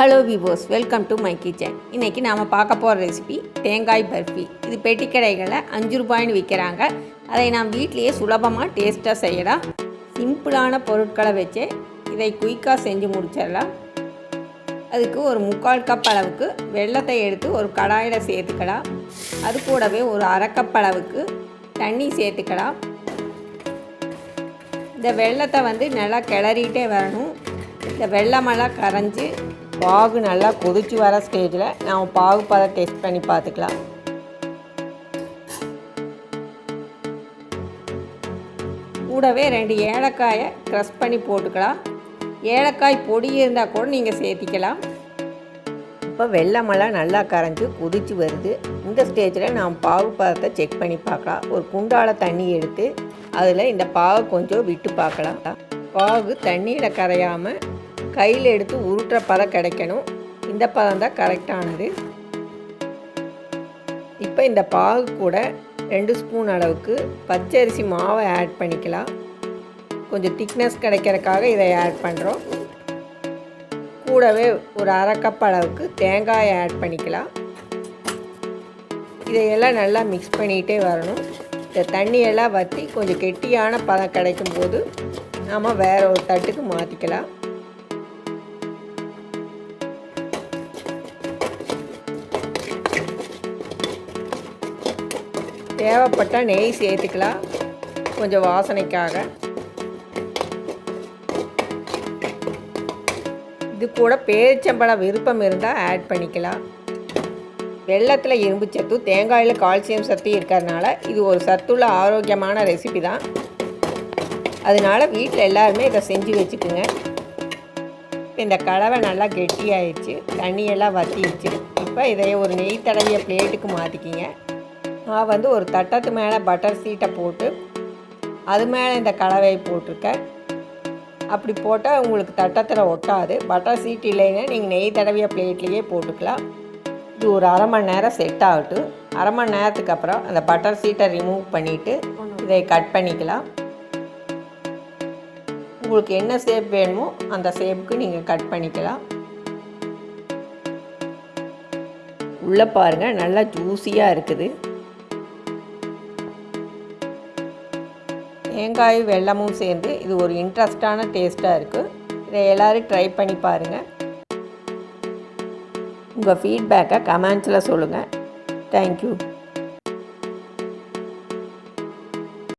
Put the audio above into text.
Hello விவோஸ் welcome to my kitchen இன்றைக்கி நாம் பார்க்க போகிற ரெசிபி தேங்காய் பர்ஃபி. இது பெட்டி கடைகளில் அஞ்சு ரூபாய்னு விற்கிறாங்க அதை நாம் வீட்டிலேயே சுலபமாக டேஸ்ட்டாக செய்யலாம். சிம்பிளான பொருட்களை வச்சு இதை குயிக்காக செஞ்சு முடிச்சிடலாம். அதுக்கு ஒரு முக்கால் கப் அளவுக்கு வெள்ளத்தை எடுத்து ஒரு கடாயில் சேர்த்துக்கலாம். அது கூடவே ஒரு அரை கப் அளவுக்கு தண்ணி சேர்த்துக்கலாம். இந்த வெள்ளத்தை வந்து நல்லா கிளறிட்டே வரணும். இந்த வெள்ளமெல்லாம் கரைஞ்சி பாகு நல்லா கொதிச்சு வர ஸ்டேஜில் நாம் பாகு பதம் டெஸ்ட் பண்ணி பார்த்துக்கலாம். கூடவே ரெண்டு ஏலக்காயை க்ரஷ் பண்ணி போட்டுக்கலாம். ஏலக்காய் பொடி இருந்தால் கூட நீங்கள் சேர்த்திக்கலாம். இப்போ வெள்ளமெல்லாம் நல்லா கரைஞ்சி கொதிச்சு வருது. இந்த ஸ்டேஜில் நாம் பாகு பதத்தை செக் பண்ணி பார்க்கலாம். ஒரு குண்டால தண்ணி எடுத்து அதில் இந்த பாகு கொஞ்சம் விட்டு பார்க்கலாம். பாகு தண்ணியில் கரையாமல் கையில் எடுத்து உருட்டுற பதம் கிடைக்கணும். இந்த பதம் தான் கரெக்டானது இப்போ இந்த பாகு கூட ரெண்டு ஸ்பூன் அளவுக்கு பச்சரிசி மாவை ஆட் பண்ணிக்கலாம். கொஞ்சம் திக்னஸ் கிடைக்கிறதுக்காக இதை ஆட் பண்ணுறோம் கூடவே ஒரு அரை கப் அளவுக்கு தேங்காயை ஆட் பண்ணிக்கலாம். இதையெல்லாம் நல்லா மிக்ஸ் பண்ணிகிட்டே வரணும். இந்த தண்ணியெல்லாம் வற்றி கொஞ்சம் கெட்டியான பதம் கிடைக்கும் போது நாம் வேறு ஒரு தட்டுக்கு மாற்றிக்கலாம் தேவைப்பட்டால் நெய் சேர்த்துக்கலாம். கொஞ்சம் வாசனைக்காக. இது கூட பேரிச்சம்பழம் விருப்பம் இருந்தால் ஆட் பண்ணிக்கலாம். வெள்ளத்தில் இரும்பு சத்து தேங்காயில் கால்சியம் சத்து இருக்கிறதுனால இது ஒரு சத்துள்ள ஆரோக்கியமான ரெசிபி தான். அதனால் வீட்டில் எல்லாருமே இதை செஞ்சு வச்சுக்குங்க. இந்த கலவை நல்லா கெட்டியாயிடுச்சு. தண்ணியெல்லாம் வற்றிடுச்சு இப்போ இதை ஒரு நெய் தடவிய பிளேட்டுக்கு மாற்றிக்கிங்க நான் வந்து ஒரு தட்டத்து மேலே பட்டர் சீட்டை போட்டு அது மேலே இந்த கலவையை போட்டிருக்கேன். அப்படி போட்டால் உங்களுக்கு தட்டத்தில் ஒட்டாது. பட்டர் சீட் இல்லைன்னா நீங்கள் நெய் தடவிய பிளேட்லேயே போட்டுக்கலாம். இது ஒரு அரை மணி நேரம் செட் ஆகட்டும். அரை மணி நேரத்துக்கு அப்புறம் அந்த பட்டர் சீட்டை ரிமூவ் பண்ணிவிட்டு இதை கட் பண்ணிக்கலாம். உங்களுக்கு என்ன ஷேப் வேணுமோ அந்த ஷேப்புக்கு நீங்கள் கட் பண்ணிக்கலாம். உள்ளே பாருங்கள் நல்லா ஜூஸியாக இருக்குது. தேங்காயும் வெல்லமும் சேர்ந்து இது ஒரு இன்ட்ரெஸ்டான டேஸ்ட்டாக இருக்குது இதை எல்லோரும் ட்ரை பண்ணி பாருங்கள் உங்கள் ஃபீட்பேக்கை கமெண்ட்ஸில் சொல்லுங்கள் தேங்க்யூ